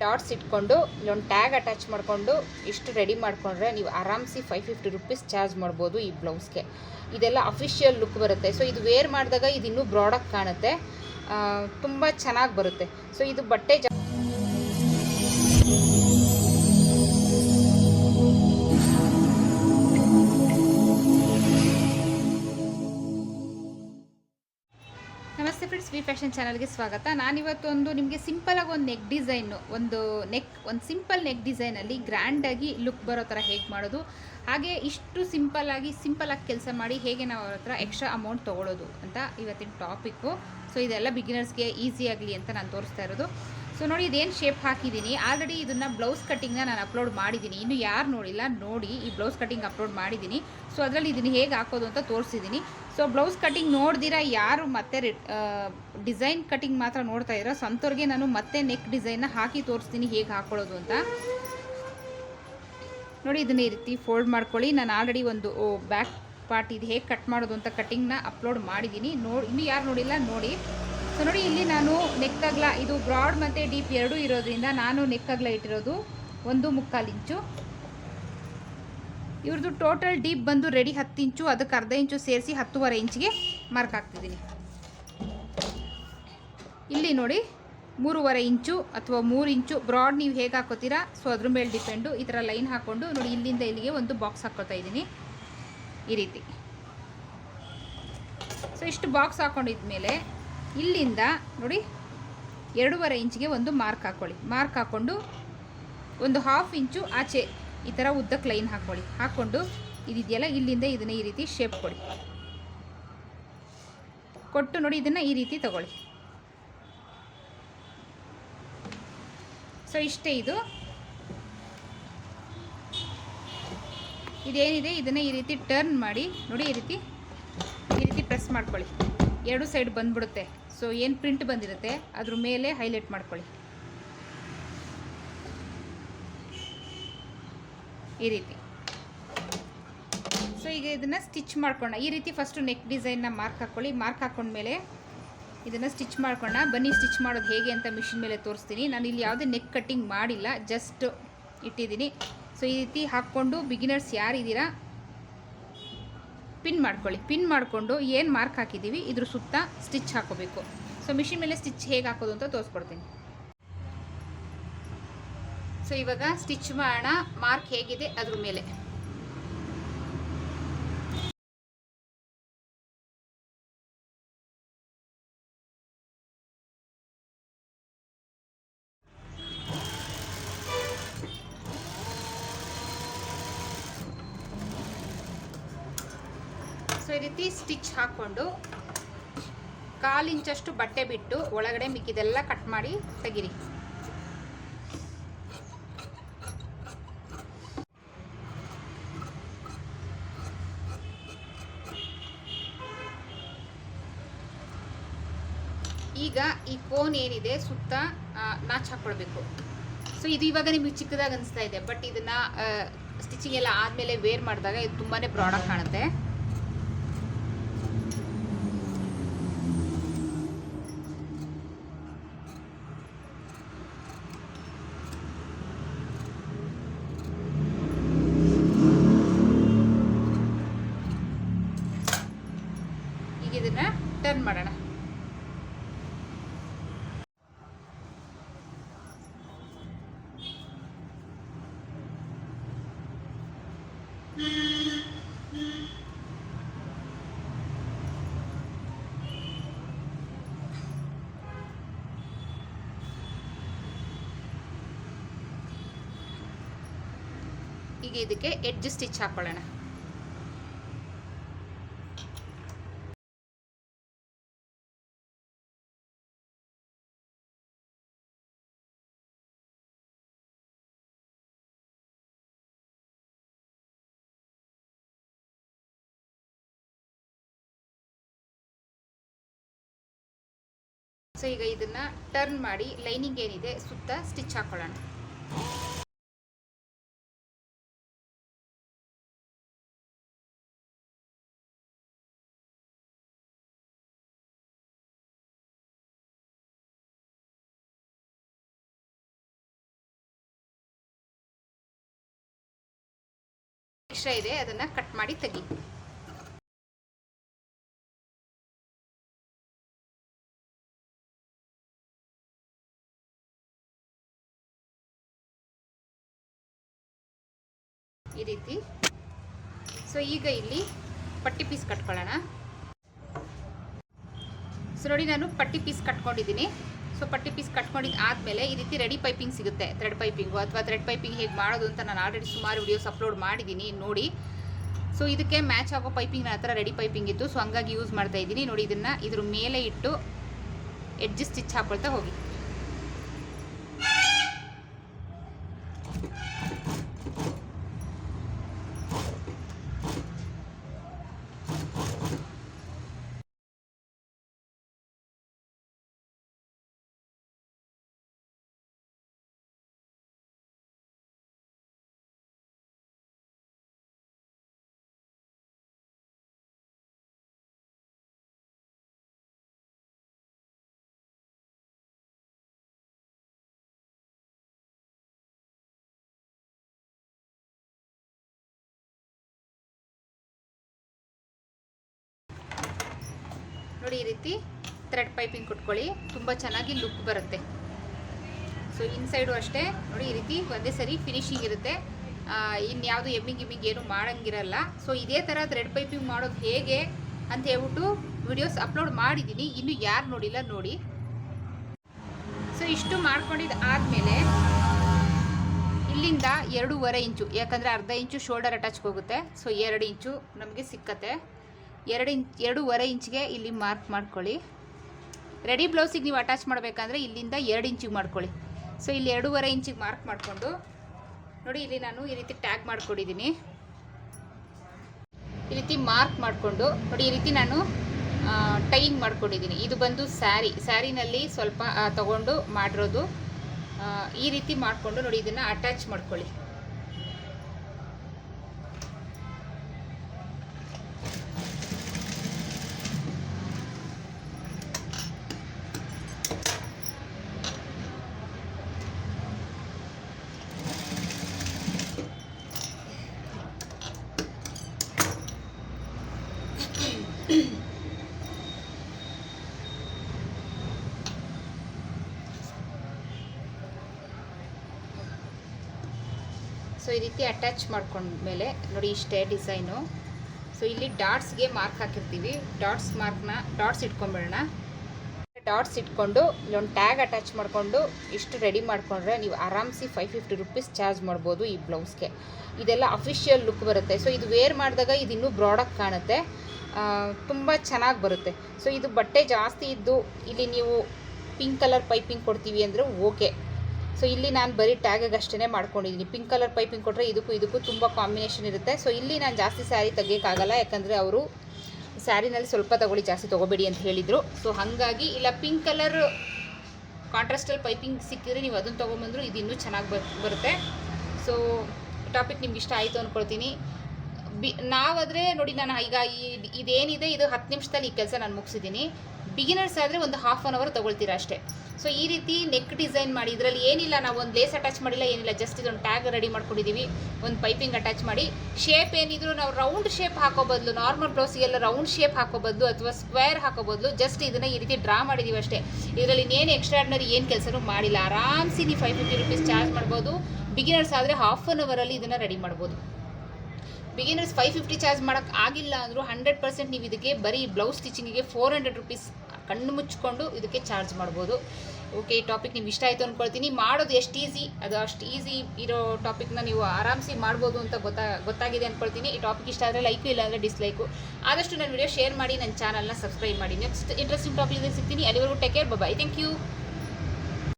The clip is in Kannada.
ಡಾಟ್ಸ್ ಇಟ್ಕೊಂಡು, ಇಲ್ಲೊಂದು ಟ್ಯಾಗ್ ಅಟ್ಯಾಚ್ ಮಾಡಿಕೊಂಡು ಇಷ್ಟು ರೆಡಿ ಮಾಡಿಕೊಂಡ್ರೆ ನೀವು ಆರಾಮ್ಸಿ ಫೈವ್ ಫಿಫ್ಟಿ ರುಪೀಸ್ ಚಾರ್ಜ್ ಮಾಡ್ಬೋದು ಈ ಬ್ಲೌಸ್ಗೆ. ಇದೆಲ್ಲ ಅಫಿಷಿಯಲ್ ಲುಕ್ ಬರುತ್ತೆ. ಸೊ, ಇದು ವೇರ್ ಮಾಡಿದಾಗ ಇದು ಇನ್ನೂ ಬ್ರಾಡಾಗಿ ಕಾಣುತ್ತೆ. ತುಂಬ ಚೆನ್ನಾಗಿ ಬರುತ್ತೆ. ಸೊ, ಇದು ಬಟ್ಟೆ ಜಾ ಫ್ಯಾಷನ್ ಚಾನಲ್ಗೆ ಸ್ವಾಗತ. ನಾನಿವತ್ತೊಂದು ನಿಮಗೆ ಸಿಂಪಲಾಗಿ ಒಂದು ನೆಕ್ ಡಿಸೈನು ಒಂದು ನೆಕ್ ಒಂದು ಸಿಂಪಲ್ ನೆಕ್ ಡಿಸೈನಲ್ಲಿ ಗ್ರ್ಯಾಂಡಾಗಿ ಲುಕ್ ಬರೋ ಥರ ಹೇಗೆ ಮಾಡೋದು, ಹಾಗೆ ಇಷ್ಟು ಸಿಂಪಲ್ಲಾಗಿ ಸಿಂಪಲಾಗಿ ಕೆಲಸ ಮಾಡಿ ಹೇಗೆ ನಾವು ಅವ್ರ ಹತ್ರ ಎಕ್ಸ್ಟ್ರಾ ಅಮೌಂಟ್ ತೊಗೊಳೋದು ಅಂತ ಇವತ್ತಿನ ಟಾಪಿಕ್ಕು ಸೊ ಇದೆಲ್ಲ ಬಿಗಿನರ್ಸ್ಗೆ ಈಸಿ ಆಗಲಿ ಅಂತ ನಾನು ತೋರಿಸ್ತಾ ಇರೋದು. ಸೊ ನೋಡಿ ಇದೇನು ಶೇಪ್ ಹಾಕಿದ್ದೀನಿ ಆಲ್ರೆಡಿ ಇದನ್ನು ಬ್ಲೌಸ್ ಕಟ್ಟಿಂಗ್ನ ನಾನು ಅಪ್ಲೋಡ್ ಮಾಡಿದ್ದೀನಿ ಇನ್ನು ಯಾರು ನೋಡಿಲ್ಲ, ನೋಡಿ ಈ ಬ್ಲೌಸ್ ಕಟ್ಟಿಂಗ್ ಅಪ್ಲೋಡ್ ಮಾಡಿದ್ದೀನಿ ಸೊ ಅದರಲ್ಲಿ ಇದನ್ನು ಹೇಗೆ ಹಾಕೋದು ಅಂತ ತೋರಿಸಿದ್ದೀನಿ ಸೊ ಬ್ಲೌಸ್ ಕಟ್ಟಿಂಗ್ ನೋಡ್ದಿರಾ ಯಾರು ಮತ್ತೆ ಡಿಸೈನ್ ಕಟ್ಟಿಂಗ್ ಮಾತ್ರ ನೋಡ್ತಾ ಇದ್ದೀರಾ ಸ್ವಂತವ್ರಿಗೆ ನಾನು ಮತ್ತೆ ನೆಕ್ ಡಿಸೈನ್ನ ಹಾಕಿ ತೋರಿಸ್ತೀನಿ ಹೇಗೆ ಹಾಕೊಳ್ಳೋದು ಅಂತ. ನೋಡಿ, ಇದನ್ನ ಈ ರೀತಿ ಫೋಲ್ಡ್ ಮಾಡ್ಕೊಳ್ಳಿ. ನಾನು ಆಲ್ರೆಡಿ ಒಂದು ಬ್ಯಾಕ್ ಪಾರ್ಟ್ ಇದು ಹೇಗೆ ಕಟ್ ಮಾಡೋದು ಅಂತ ಕಟ್ಟಿಂಗ್ನ ಅಪ್ಲೋಡ್ ಮಾಡಿದ್ದೀನಿ. ನೋಡಿ, ಇನ್ನೂ ಯಾರು ನೋಡಿಲ್ಲ, ನೋಡಿ. ಸೊ ನೋಡಿ, ಇಲ್ಲಿ ನಾನು ನೆಕ್ ಅಗ್ಲ, ಇದು ಬ್ರಾಡ್ ಮತ್ತು ಡೀಪ್ ಎರಡೂ ಇರೋದ್ರಿಂದ ನಾನು ನೆಕ್ ಅಗ್ಲ ಇಟ್ಟಿರೋದು ಒಂದು ಮುಕ್ಕಾಲು ಇಂಚು. ಇವ್ರದ್ದು ಟೋಟಲ್ ಡೀಪ್ ಬಂದು ರೆಡಿ ಹತ್ತು ಇಂಚು, ಅದಕ್ಕೆ ಅರ್ಧ ಇಂಚು ಸೇರಿಸಿ ಹತ್ತುವರೆ ಇಂಚಿಗೆ ಮಾರ್ಕ್ ಹಾಕ್ತಿದ್ದೀನಿ ಇಲ್ಲಿ ನೋಡಿ, ಮೂರುವರೆ ಇಂಚು ಅಥವಾ ಮೂರು ಇಂಚು ಬ್ರಾಡ್ ನೀವು ಹೇಗೆ ಹಾಕೋತೀರಾ? ಸೊ ಅದ್ರ ಮೇಲೆ ಡಿಪೆಂಡು ಈ ಥರ ಲೈನ್ ಹಾಕ್ಕೊಂಡು ನೋಡಿ, ಇಲ್ಲಿಂದ ಇಲ್ಲಿಗೆ ಒಂದು ಬಾಕ್ಸ್ ಹಾಕ್ಕೊತಾ ಇದ್ದೀನಿ. ಈ ರೀತಿ. ಸೊ ಇಷ್ಟು ಬಾಕ್ಸ್ ಹಾಕೊಂಡಿದ್ಮೇಲೆ ಇಲ್ಲಿಂದ ನೋಡಿ, ಎರಡೂವರೆ ಇಂಚಿಗೆ ಒಂದು ಮಾರ್ಕ್ ಹಾಕ್ಕೊಳ್ಳಿ ಮಾರ್ಕ್ ಹಾಕ್ಕೊಂಡು ಒಂದು ಹಾಫ್ ಇಂಚು ಆಚೆ ಈ ಥರ ಉದ್ದಕ್ಕೆ ಲೈನ್ ಹಾಕ್ಕೊಳ್ಳಿ ಹಾಕ್ಕೊಂಡು ಇದಿದೆಯಲ್ಲ, ಇಲ್ಲಿಂದ ಇದನ್ನು ಈ ರೀತಿ ಶೇಪ್ ಕೊಡಿ. ಕೊಟ್ಟು ನೋಡಿ ಇದನ್ನು ಈ ರೀತಿ ತಗೊಳ್ಳಿ. ಸೊ ಇಷ್ಟೇ ಇದು. ಇದೇನಿದೆ? ಇದನ್ನು ಈ ರೀತಿ ಟರ್ನ್ ಮಾಡಿ, ನೋಡಿ ಈ ರೀತಿ ಈ ರೀತಿ ಪ್ರೆಸ್ ಮಾಡ್ಕೊಳ್ಳಿ. ಎರಡು ಸೈಡ್ ಬಂದ್ಬಿಡುತ್ತೆ. ಸೊ ಏನು ಪ್ರಿಂಟ್ ಬಂದಿರುತ್ತೆ, ಅದ್ರ ಮೇಲೆ ಹೈಲೈಟ್ ಮಾಡ್ಕೊಳ್ಳಿ. ಈ ರೀತಿ. ಸೊ ಈಗ ಇದನ್ನು ಸ್ಟಿಚ್ ಮಾಡ್ಕೊಂಡ ಈ ರೀತಿ ಫಸ್ಟು ನೆಕ್ ಡಿಸೈನ್ನ ಮಾರ್ಕ್ ಹಾಕ್ಕೊಳ್ಳಿ ಮಾರ್ಕ್ ಹಾಕ್ಕೊಂಡ್ಮೇಲೆ ಇದನ್ನು ಸ್ಟಿಚ್ ಮಾಡ್ಕೊಂಡ ಬನ್ನಿ ಸ್ಟಿಚ್ ಮಾಡೋದು ಹೇಗೆ ಅಂತ ಮಿಷಿನ್ ಮೇಲೆ ತೋರಿಸ್ತೀನಿ. ನಾನು ಇಲ್ಲಿ ಯಾವುದೇ ನೆಕ್ ಕಟ್ಟಿಂಗ್ ಮಾಡಿಲ್ಲ. ಜಸ್ಟ್ ಇಟ್ಟಿದ್ದೀನಿ. ಸೊ ಈ ರೀತಿ ಹಾಕ್ಕೊಂಡು ಬಿಗಿನರ್ಸ್ ಯಾರಿದ್ದೀರಾ ಪಿನ್ ಮಾಡ್ಕೊಳ್ಳಿ. ಪಿನ್ ಮಾಡಿಕೊಂಡು ಏನು ಮಾರ್ಕ್ ಹಾಕಿದ್ದೀವಿ ಇದ್ರ ಸುತ್ತ ಸ್ಟಿಚ್ ಹಾಕೋಬೇಕು. ಸೊ ಮಿಷಿನ್ ಮೇಲೆ ಸ್ಟಿಚ್ ಹೇಗೆ ಹಾಕೋದು ಅಂತ ತೋರಿಸ್ಕೊಡ್ತೀನಿ. ಸೊ ಇವಾಗ ಸ್ಟಿಚ್ ಮಾಡೋಣ. ಮಾರ್ಕ್ ಹೇಗಿದೆ ಅದ್ರ ಮೇಲೆ. ಸೊ ಈ ರೀತಿ ಸ್ಟಿಚ್ ಹಾಕ್ಕೊಂಡು ಕಾಲು ಇಂಚಷ್ಟು ಬಟ್ಟೆ ಬಿಟ್ಟು ಒಳಗಡೆ ಮಿಕ್ಕಿದೆಲ್ಲ ಕಟ್ ಮಾಡಿ ತೆಗಿರಿ. ಈಗ ಈ ಕೋನ್ ಏನಿದೆ ಸುತ್ತ ನಾಚ್ ಹಾಕ್ಕೊಳ್ಬೇಕು ಸೊ ಇದು ಇವಾಗ ನಿಮಗೆ ಚಿಕ್ಕದಾಗಿ ಅನಿಸ್ತಾ ಇದೆ ಬಟ್ ಇದನ್ನ ಸ್ಟಿಚಿಂಗ್ ಎಲ್ಲ ಆದಮೇಲೆ ವೇರ್ ಮಾಡಿದಾಗ ಇದು ತುಂಬಾ ಪ್ರಾಡಕ್ಟ್ ಕಾಣುತ್ತೆ. ಈಗ ಇದನ್ನ ಟರ್ನ್ ಮಾಡೋಣ. ಈಗ ಇದಕ್ಕೆ ಎಡ್ಜ್ ಸ್ಟಿಚ್ ಹಾಕೊಳ್ಳೋಣ. ಸೊ ಈಗ ಇದನ್ನ ಟರ್ನ್ ಮಾಡಿ ಲೈನಿಂಗ್ ಏನಿದೆ, ಸುತ್ತ ಸ್ಟಿಚ್ ಹಾಕೊಳ್ಳೋಣ. ಎಕ್ಸ್ಟ್ರಾ ಇದೆ, ಅದನ್ನು ಕಟ್ ಮಾಡಿ ತೆಗಿ. ಈ ರೀತಿ. ಸೊ ಈಗ ಇಲ್ಲಿ ಪಟ್ಟಿ ಪೀಸ್ ಕಟ್ಕೊಳ್ಳೋಣ. ಸೊ ನೋಡಿ ನಾನು ಪಟ್ಟಿ ಪೀಸ್ ಕಟ್ಕೊಂಡಿದ್ದೀನಿ. ಸೊ ಪಟ್ಟಿ ಪೀಸ್ ಕಟ್ ಮಾಡಿದ ಆದಮೇಲೆ ಈ ರೀತಿ ರೆಡಿ ಪೈಪಿಂಗ್ ಸಿಗುತ್ತೆ. ಥ್ರೆಡ್ ಪೈಪಿಂಗು ಅಥವಾ ಥ್ರೆಡ್ ಪೈಪಿಂಗ್ ಹೇಗೆ ಮಾಡೋದು ಅಂತ ನಾನು ಆಲ್ರೆಡಿ ಸುಮಾರು ವಿಡಿಯೋಸ್ ಅಪ್ಲೋಡ್ ಮಾಡಿದ್ದೀನಿ ನೋಡಿ. ಸೊ ಇದಕ್ಕೆ ಮ್ಯಾಚ್ ಆಗೋ ಪೈಪಿಂಗ್ ನನ್ನ ಹತ್ರ ರೆಡಿ ಪೈಪಿಂಗ್ ಇತ್ತು. ಸೊ ಹಂಗಾಗಿ ಯೂಸ್ ಮಾಡ್ತಾ ಇದ್ದೀನಿ. ನೋಡಿ, ಇದನ್ನು ಇದ್ರ ಮೇಲೆ ಇಟ್ಟು ಎಡ್ಜ್ ಸ್ಟಿಚ್ ಹಾಕ್ಕೊಳ್ತಾ ಹೋಗಿ. ನೋಡಿ ಈ ರೀತಿ ಥ್ರೆಡ್ ಪೈಪಿಂಗ್ ಕೊಟ್ಕೊಳ್ಳಿ. ತುಂಬ ಚೆನ್ನಾಗಿ ಲುಕ್ ಬರುತ್ತೆ. ಸೊ ಇನ್ಸೈಡು ಅಷ್ಟೇ. ನೋಡಿ ಈ ರೀತಿ ಒಂದೇ ಸರಿ ಫಿನಿಶಿಂಗ್ ಇರುತ್ತೆ. ಇನ್ಯಾವುದು ಎಮ್ಮಿಂಗ್ ಗಿಮ್ಮಿಂಗ್ ಏನು ಮಾಡಂಗಿರಲ್ಲ. ಸೊ ಇದೇ ಥರ ಥ್ರೆಡ್ ಪೈಪಿಂಗ್ ಮಾಡೋದು ಹೇಗೆ ಅಂತ ಹೇಳ್ಬಿಟ್ಟು ವಿಡಿಯೋಸ್ ಅಪ್ಲೋಡ್ ಮಾಡಿದ್ದೀನಿ ಇನ್ನು ಯಾರು ನೋಡಿಲ್ಲ ನೋಡಿ. ಸೊ ಇಷ್ಟು ಮಾಡ್ಕೊಂಡಿದ್ದು ಆದಮೇಲೆ ಇಲ್ಲಿಂದ ಎರಡೂವರೆ ಇಂಚು. ಯಾಕಂದರೆ ಅರ್ಧ ಇಂಚು ಶೋಲ್ಡರ್ ಅಟ್ಯಾಚ್ಗೆ ಹೋಗುತ್ತೆ. ಸೊ ಎರಡು ಇಂಚು ನಮಗೆ ಸಿಕ್ಕತ್ತೆ. ಎರಡು ಇಂಚ್, ಎರಡೂವರೆ ಇಂಚ್ಗೆ ಇಲ್ಲಿ ಮಾರ್ಕ್ ಮಾಡ್ಕೊಳ್ಳಿ. ರೆಡಿ ಬ್ಲೌಸಿಗೆ ನೀವು ಅಟ್ಯಾಚ್ ಮಾಡಬೇಕಂದ್ರೆ ಇಲ್ಲಿಂದ ಎರಡು ಇಂಚಿಗೆ ಮಾಡ್ಕೊಳ್ಳಿ. ಸೊ ಇಲ್ಲಿ ಎರಡೂವರೆ ಇಂಚಿಗೆ ಮಾರ್ಕ್ ಮಾಡಿಕೊಂಡು, ನೋಡಿ ಇಲ್ಲಿ ನಾನು ಈ ರೀತಿ ಟ್ಯಾಗ್ ಮಾಡ್ಕೊಂಡಿದ್ದೀನಿ ಈ ರೀತಿ ಮಾರ್ಕ್ ಮಾಡಿಕೊಂಡು, ನೋಡಿ ಈ ರೀತಿ ನಾನು ಟೈಯಿಂಗ್ ಮಾಡ್ಕೊಂಡಿದ್ದೀನಿ ಇದು ಬಂದು ಸ್ಯಾರಿ ಸ್ಯಾರಿನಲ್ಲಿ ಸ್ವಲ್ಪ ತಗೊಂಡು ಮಾಡಿರೋದು ಈ ರೀತಿ ಮಾಡಿಕೊಂಡು ನೋಡಿ ಇದನ್ನು ಅಟ್ಯಾಚ್ ಮಾಡ್ಕೊಳ್ಳಿ. ಸೊ ಈ ರೀತಿ ಅಟ್ಯಾಚ್ ಮಾಡ್ಕೊಂಡ್ಮೇಲೆ ನೋಡಿ ಇಷ್ಟೇ ಡಿಸೈನು ಸೊ ಇಲ್ಲಿ ಡಾಟ್ಸ್ಗೆ ಮಾರ್ಕ್ ಹಾಕಿರ್ತೀವಿ. ಡಾಟ್ಸ್ ಮಾರ್ಕ್ನ ಡಾಟ್ಸ್ ಇಟ್ಕೊಂಬಿಡೋಣ ಡಾಟ್ಸ್ ಇಟ್ಕೊಂಡು ಇಲ್ಲೊಂದು ಟ್ಯಾಗ್ ಅಟ್ಯಾಚ್ ಮಾಡಿಕೊಂಡು ಇಷ್ಟು ರೆಡಿ ಮಾಡಿಕೊಂಡ್ರೆ ನೀವು ಆರಾಮ್ಸಿ ಫೈವ್ ಫಿಫ್ಟಿ ರುಪೀಸ್ ಚಾರ್ಜ್ ಮಾಡ್ಬೋದು ಈ ಬ್ಲೌಸ್ಗೆ. ಇದೆಲ್ಲ ಅಫಿಷಿಯಲ್ ಲುಕ್ ಬರುತ್ತೆ. ಸೊ ಇದು ವೇರ್ ಮಾಡಿದಾಗ ಇದು ಇನ್ನೂ ಬ್ರಾಡಾಗಿ ಕಾಣುತ್ತೆ. ತುಂಬ ಚೆನ್ನಾಗಿ ಬರುತ್ತೆ. ಸೊ ಇದು ಬಟ್ಟೆ ಜಾಸ್ತಿ ಇದ್ದು ಇಲ್ಲಿ ನೀವು ಪಿಂಕ್ ಕಲರ್ ಪೈಪಿಂಗ್ ಕೊಡ್ತೀವಿ ಅಂದರೆ ಓಕೆ ಸೊ ಇಲ್ಲಿ ನಾನು ಬರೀ ಟ್ಯಾಗಿಗೆ ಅಷ್ಟೇ ಮಾಡ್ಕೊಂಡಿದ್ದೀನಿ ಪಿಂಕ್ ಕಲರ್ ಪೈಪಿಂಗ್ ಕೊಟ್ಟರೆ ಇದಕ್ಕೂ ಇದಕ್ಕೂ ತುಂಬ ಕಾಂಬಿನೇಷನ್ ಇರುತ್ತೆ. ಸೊ ಇಲ್ಲಿ ನಾನು ಜಾಸ್ತಿ ಸ್ಯಾರಿ ತೆಗಿಯೋಕ್ಕಾಗಲ್ಲ ಯಾಕಂದರೆ ಅವರು ಸ್ಯಾರಿನಲ್ಲಿ ಸ್ವಲ್ಪ ತಗೊಳ್ಳಿ, ಜಾಸ್ತಿ ತೊಗೋಬೇಡಿ ಅಂತ ಹೇಳಿದರು. ಸೊ ಹಾಗಾಗಿ ಇಲ್ಲ ಪಿಂಕ್ ಕಲರ್ ಕಾಂಟ್ರಾಸ್ಟಲ್ ಪೈಪಿಂಗ್ ಸಿಕ್ಕಿದ್ರೆ ನೀವು ಅದನ್ನು ತೊಗೊಂಬಂದ್ರು ಇದು ಇನ್ನೂ ಚೆನ್ನಾಗಿ ಬರ್, ಬರುತ್ತೆ. ಸೊ ಟಾಪಿಕ್ ನಿಮ್ಗೆ ಇಷ್ಟ ಆಯಿತು ಅಂದ್ಕೊಳ್ತೀನಿ ಬಿ, ನಾವಾದರೆ ನೋಡಿ, ನಾನು ಈಗ ಈ ಇದೇನಿದೆ, ಇದು ಹತ್ತು ನಿಮಿಷದಲ್ಲಿ ಈ ಕೆಲಸ ನಾನು ಮುಗಿಸಿದ್ದೀನಿ. ಬಿಗಿನರ್ಸ್ ಆದರೆ ಒಂದು ಹಾಫ್ ಆನ್ ಅವರ್ ತೊಗೊಳ್ತೀರಾ ಅಷ್ಟೇ. ಸೊ ಈ ರೀತಿ ನೆಕ್ ಡಿಸೈನ್ ಮಾಡಿ, ಇದರಲ್ಲಿ ಏನಿಲ್ಲ, ನಾವು ಒಂದು ಲೇಸ್ ಅಟ್ಯಾಚ್ ಮಾಡಿಲ್ಲ, ಏನಿಲ್ಲ ಜಸ್ಟ್ ಇದೊಂದು ಟ್ಯಾಗ್ ರೆಡಿ ಮಾಡ್ಕೊಂಡಿದ್ದೀವಿ ಒಂದು ಪೈಪಿಂಗ್ ಅಟ್ಯಾಚ್ ಮಾಡಿ. ಶೇಪ್ ಏನಿದ್ರು ನಾವು ರೌಂಡ್ ಶೇಪ್ ಹಾಕೋ ಬದಲು ನಾರ್ಮಲ್ ಬ್ಲೌಸಿಗೆಲ್ಲ ರೌಂಡ್ ಶೇಪ್ ಹಾಕೋ ಬದಲು ಅಥವಾ ಸ್ಕ್ವೇರ್ ಹಾಕೋ ಬದಲು ಜಸ್ಟ್ ಇದನ್ನು ಈ ರೀತಿ ಡ್ರಾ ಮಾಡಿದ್ದೀವಿ ಅಷ್ಟೇ. ಇದರಲ್ಲಿ ಇನ್ನೇನು ಎಕ್ಸ್ಟ್ರಾಡ್ನರಿ ಏನು ಕೆಲಸನೂ ಮಾಡಿಲ್ಲ. ಆರಾಮ್ಸಿ ನೀವು ಫೈವ್ ಫಿಫ್ಟಿ ರುಪೀಸ್ ಚಾರ್ಜ್ ಮಾಡ್ಬೋದು. ಬಿಗಿನರ್ಸ್ ಆದರೆ ಹಾಫ್ ಆನ್ ಅವರಲ್ಲಿ ಇದನ್ನು ರೆಡಿ ಮಾಡ್ಬೋದು. ಬಿಗಿನರ್ಸ್ ಫೈವ್ ಫಿಫ್ಟಿ ಚಾರ್ಜ್ ಮಾಡೋಕ್ಕೆ ಆಗಿಲ್ಲ ಅಂದರೂ ಹಂಡ್ರೆಡ್ ಪರ್ಸೆಂಟ್ ನೀವು ಇದಕ್ಕೆ ಬರೀ ಬ್ಲೌಸ್ ಸ್ಟಿಚಿಂಗಿಗೆ ಫೋರ್ ಹಂಡ್ರೆಡ್ ರುಪೀಸ್ ಕಣ್ಣು ಮುಚ್ಕೊಂಡು ಇದಕ್ಕೆ ಚಾರ್ಜ್ ಮಾಡ್ಬೋದು. ಓಕೆ ಈ ಟಾಪಿಕ್ ನಿಮ್ಗೆ ಇಷ್ಟ ಆಯಿತು ಅಂದ್ಕೊಳ್ತೀನಿ ಮಾಡೋದು ಎಷ್ಟು ಈಸಿ ಅದು ಅಷ್ಟು ಈಸಿ ಇರೋ ಟಾಪಿಕ್ನ ನೀವು ಆರಾಮ್ಸಿ ಮಾಡ್ಬೋದು ಅಂತ ಗೊತ್ತಾ, ಗೊತ್ತಾಗಿದೆ ಅಂದ್ಕೊಳ್ತೀನಿ ಈ ಟಾಪಿಕ್ ಇಷ್ಟ ಆದರೆ ಲೈಕು ಇಲ್ಲ ಅಂದರೆ ಡಿಸ್ಲೈಕು ಆದಷ್ಟು ನನ್ನ ವಿಡಿಯೋ ಶೇರ್ ಮಾಡಿ, ನನ್ನ ಚಾನಲ್ನ ಸಬ್ಸ್ಕ್ರೈಬ್ ಮಾಡಿ. ನೆಕ್ಸ್ಟ್ ಇಂಟ್ರೆಸ್ಟಿಂಗ್ ಟಾಪಿಕ್ ಸಿಗ್ತೀನಿ. ಅಲ್ಲಿವರೆಗೂ take care bye thank you